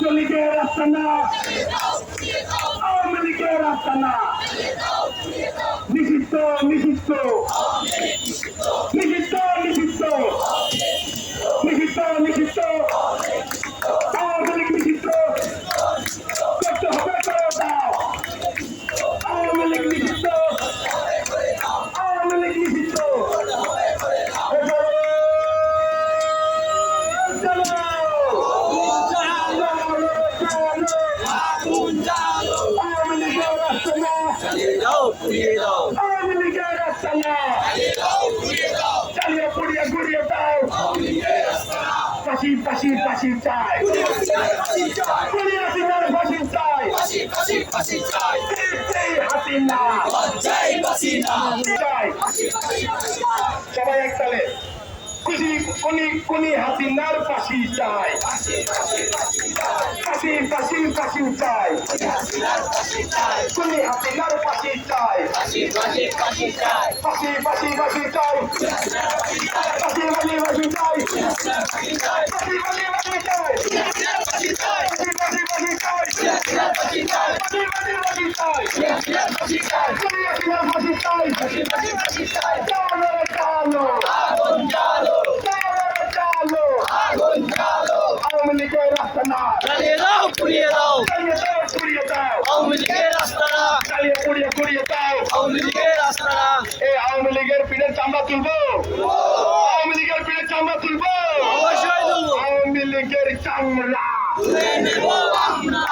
ছাত্রলীগের রাস্তা না। আওয়ামী লীগের রাস্তা না। নিষিদ্ধ নিষিদ্ধ। নিষিদ্ধ নিষিদ্ধ। নিষিদ্ধ নিষিদ্ধ। আওয়ামী লীগ নিষিদ্ধ। করতে হবে, করে দাও। আওয়ামী লীগ নিষিদ্ধ। আগুন জ্বালো আওয়ামী লীগের রাস্তা না চালিয়ে দাও পুড়িয়ে দাও আওয়ামী লীগের রাস্তা না চালিয়ে দাও পুড়িয়ে দাও চালিয়ে পুড়িয়ে গুড়িয়ে দাও আওয়ামী লীগের রাস্তা না সবাই একতালে কুনি কুনি হাসিনার ফাঁসি চাই হাসির কাশির কাশির চাই। তুমি হাসিনার কাশির চাই। কাশি কাশি কাশি চাই। কাশি কাশি কাশি চাই। কাশি কাশি কাশি চাই। কাশি কাশি কাশি চাই। কাশি কাশি কাশি চাই। তুমি হাসিনার কাশি চাই কাশি কাশি কাশি চাই। চলো চলো আগুন জ্বালো চলো চলো আগুন জ্বালো আওয়ামী লীগের রাস্তা নাই। পুড়িয়ে দাও। পুড়িয়ে দাও আওয়ামী লীগের রাস্তা না চালিয়ে পুড়িয়ে পুড়িয়ে দাও আওয়ামী লীগের রাস্তা না এই আওয়ামী লীগের পিঠের চামড়া তুলবো আওয়ামী লীগের পিঠের চামড়া তুলবো। অবশ্যই তুলবো। আওয়ামী লীগের চামড়া। তুলে নেব আমরা।